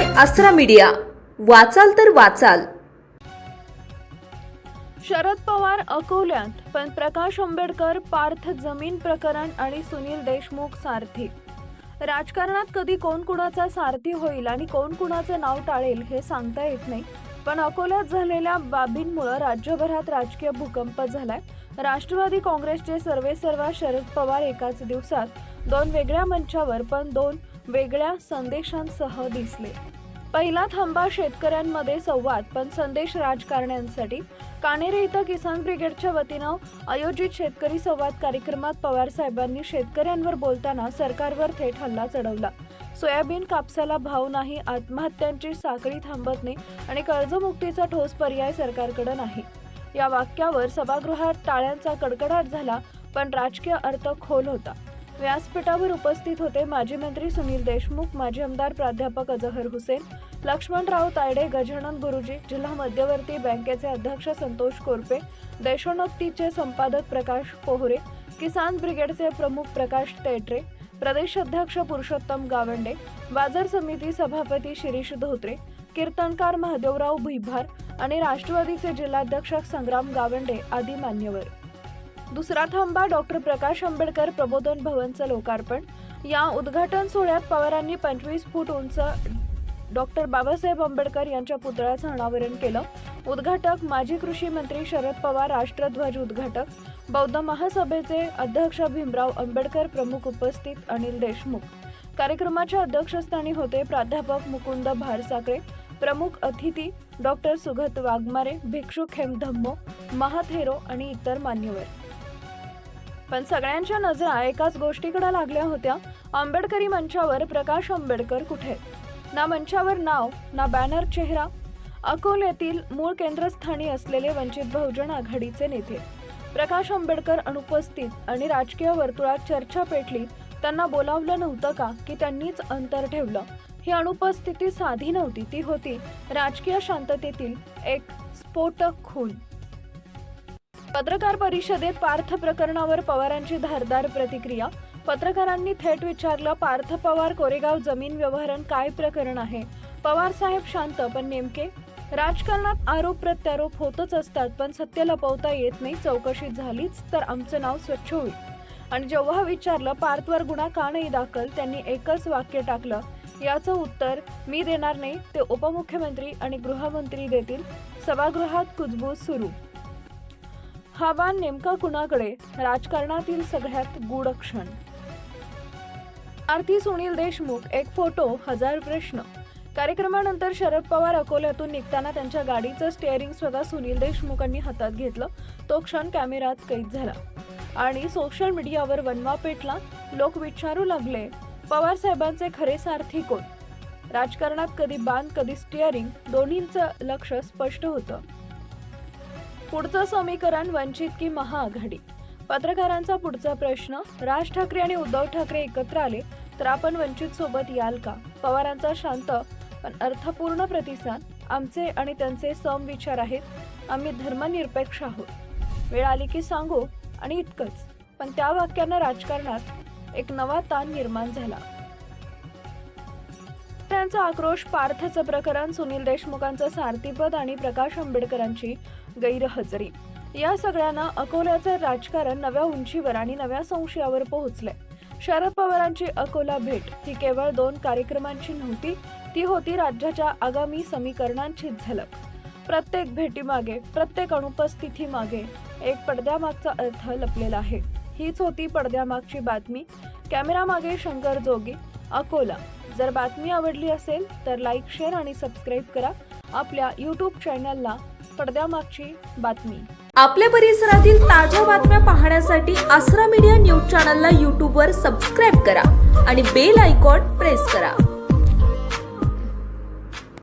Bye आसरा media. वाचाल तर वाचाल. शरद पवार अकोल्यात पण प्रकाश आंबेडकर पार्थ जमीन प्रकरण आणि सुनील देशमुख सारथी. राजकारणात कधी कोण कुणाचा सारथी होईल आणि कोण कुणाचं नाव टाळेल हे सांगता येत नाही. पण अकोल्यात झालेल्या बाबींमुळे राज्यभरात राजकीय भूकंप झालाय. राष्ट्रवादी काँग्रेसचे सर्वे सर्वा शरद पवार एकाच दिवसात दोन वेगळ्या मंचावर पण दोन वेगळ्या संदेशांसह दिसले. पहिला थांबा शेतकऱ्यांमध्ये संवाद पण संदेश राजकारण्यांसाठी. कानेरे इथं किसान ब्रिगेडच्या वतीनं आयोजित शेतकरी संवाद कार्यक्रमात पवार साहेबांनी शेतकऱ्यांवर बोलताना सरकारवर थेट हल्ला चढवला. सोयाबीन कापसाला भाव नाही आत्महत्यांची साखळी थांबत नाही आणि कर्जमुक्तीचा ठोस पर्याय सरकारकडे नाही. या वाक्यावर सभागृहात टाळ्यांचा कडकडाट झाला पण राजकीय अर्थ खोल होता. व्यासपीठावर उपस्थित होते माजी मंत्री सुनील देशमुख माजी आमदार प्राध्यापक अजहर हुसेन लक्ष्मणराव तायडे गजानन गुरुजी जिल्हा मध्यवर्ती बँकेचे अध्यक्ष संतोष कोरपे देशोन्नतीचे संपादक प्रकाश पोहरे किसान ब्रिगेडचे प्रमुख प्रकाश तेटरे प्रदेश अध्यक्ष पुरुषोत्तम गावंडे बाजार समिती सभापती शिरीष धोत्रे कीर्तनकार महादेवराव भुईभार आणि राष्ट्रवादीचे जिल्हाध्यक्ष संग्राम गावंडे आदी मान्यवर. दुसरा थांबा डॉक्टर प्रकाश आंबेडकर प्रबोधन भवनचं लोकार्पण. या उद्घाटन सोहळ्यात पवारांनी पंचवीस फूट उंच डॉक्टर बाबासाहेब आंबेडकर यांच्या पुतळ्याचं अनावरण केलं. उद्घाटक माजी कृषी मंत्री शरद पवार राष्ट्रध्वज उद्घाटक. बौद्ध महासभेचे अध्यक्ष भीमराव आंबेडकर प्रमुख उपस्थित अनिल देशमुख. कार्यक्रमाच्या अध्यक्षस्थानी होते प्राध्यापक मुकुंद भारसाकळे प्रमुख अतिथी डॉक्टर सुगत वाघमारे भिक्षुक हेम धम्मो महाथेरो आणि इतर मान्यवर. पण सगळ्यांच्या नजरा एकाच गोष्टीकडे लागल्या होत्या. आंबेडकरी मंचावर प्रकाश आंबेडकर कुठे? ना मंचावर नाव ना बॅनर चेहरा. अकोल्यातील मूळ केंद्रस्थानी असलेले वंचित बहुजन आघाडीचे नेते. प्रकाश आंबेडकर अनुपस्थित आणि राजकीय वर्तुळात चर्चा पेटली त्यांना बोलावलं नव्हतं का की त्यांनीच अंतर ठेवलं. ही अनुपस्थिती साधी नव्हती ती होती राजकीय शांततेतील एक स्फोटक खून. पत्रकार परिषदेत पार्थ प्रकरणावर पवारांची धारदार प्रतिक्रिया. पत्रकारांनी थेट विचारलं पार्थ पवार कोरेगाव जमीन व्यवहारण काय प्रकरण आहे? पवार साहेब शांत पण नेमके? राजकारणात आरोप प्रत्यारोप होतच असतात पण सत्य लपवता येत नाही चौकशी झालीच तर आमचं नाव स्वच्छ होईल. आणि जेव्हा विचारलं पार्थवर गुन्हा का नाही दाखल त्यांनी एकच वाक्य टाकलं याचं उत्तर मी देणार नाही ते उपमुख्यमंत्री आणि गृहमंत्री देतील. सभागृहात कुजबूज सुरू. हा वाण नेमका कुणाकडे? राजकारणातील सगळ्यात गूढ क्षण. आरती सुनील देशमुख एक फोटो हजार प्रश्न. कार्यक्रमानंतर शरद पवार अकोल्यातून निघताना त्यांच्या गाडीचं स्टेअरिंग स्वतः सुनील देशमुखांनी हातात घेतलं. तो क्षण कॅमेरात कैद झाला. आणि सोशल मीडियावर वनवा पेटला. लोक विचारू लागले पवार साहेबांचे खरे सारथी कोण? राजकारणात कधी बांध कधी स्टिअरिंग दोन्हींचं लक्ष स्पष्ट होतं. पुढचं समीकरण वंचित की महाआघाडी? पत्रकारांचा पुढचा प्रश्न राज ठाकरे आणि उद्धव ठाकरे एकत्र आले तर आपण वंचित सोबत याल का? पवारांचा शांत पण अर्थपूर्ण प्रतिसाद आमचे आणि त्यांचे सम विचार आहेत. आम्ही धर्मनिरपेक्ष आहोत. वेळ आली की सांगू आणि इतकंच. पण त्या वाक्यानं राजकारणात एक नवा ताण निर्माण झाला. त्यांचा आक्रोश पार्थचं प्रकरण सुनील देशमुखांचं सारथीपद आणि प्रकाश आंबेडकरांची गैरहजेरी. या सगळ्यांना अकोल्याचं राजकारण नव्या उंचीवर आणि नव्या संशयावर पोहोचलंय. शरद पवारांची अकोला भेट ही केवळ दोन कार्यक्रमांची नव्हती ती होती राज्याच्या आगामी समीकरणांची झलक. प्रत्येक भेटीमागे प्रत्येक अनुपस्थितीमागे एक पडद्यामागचा अर्थ लपलेला आहे. हीच होती पडद्यामागची बातमी. कॅमेरामागे शंकर जोगी अकोला. जर बातमी आवडली असेल तर लाईक शेअर आणि सबस्क्राईब करा आपल्या यूट्यूब चॅनलला पडद्यामागची बातमी. आपल्या परिसरातील ताज्या बातम्या पाहण्यासाठी आसरा मीडिया न्यूज चॅनलला यूट्यूबवर सबस्क्राईब करा आणि बेल आयकॉन प्रेस करा.